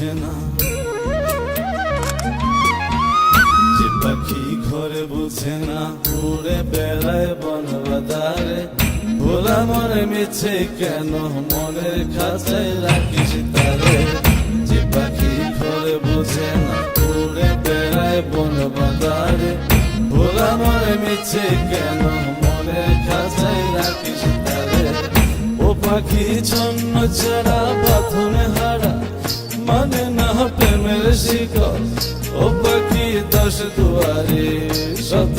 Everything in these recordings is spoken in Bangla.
বুঝে না যে পাখি ঘরে বুঝে না, উড়ে বেড়ায় বন বাদারে ভোলা মনে মিছে কেন, মনের খাঁচায় রাখিস তারে। যে পাখি ঘরে বুঝে না, উড়ে বেড়ায় বন বাদারে ভোলা মনে মিছে কেন, মনের খাঁচায় রাখিস তারে। ও পাখি ছন্ন ছাড়া বাঁধনে হারা মানে না প্রেমের শিকল ও পাখি দশ দুয়ারে শত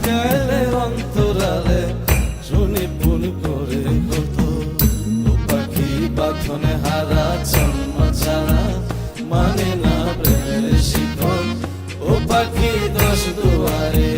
মানে না প্রেমের শিখন ও পাখি দশ দুয়ারে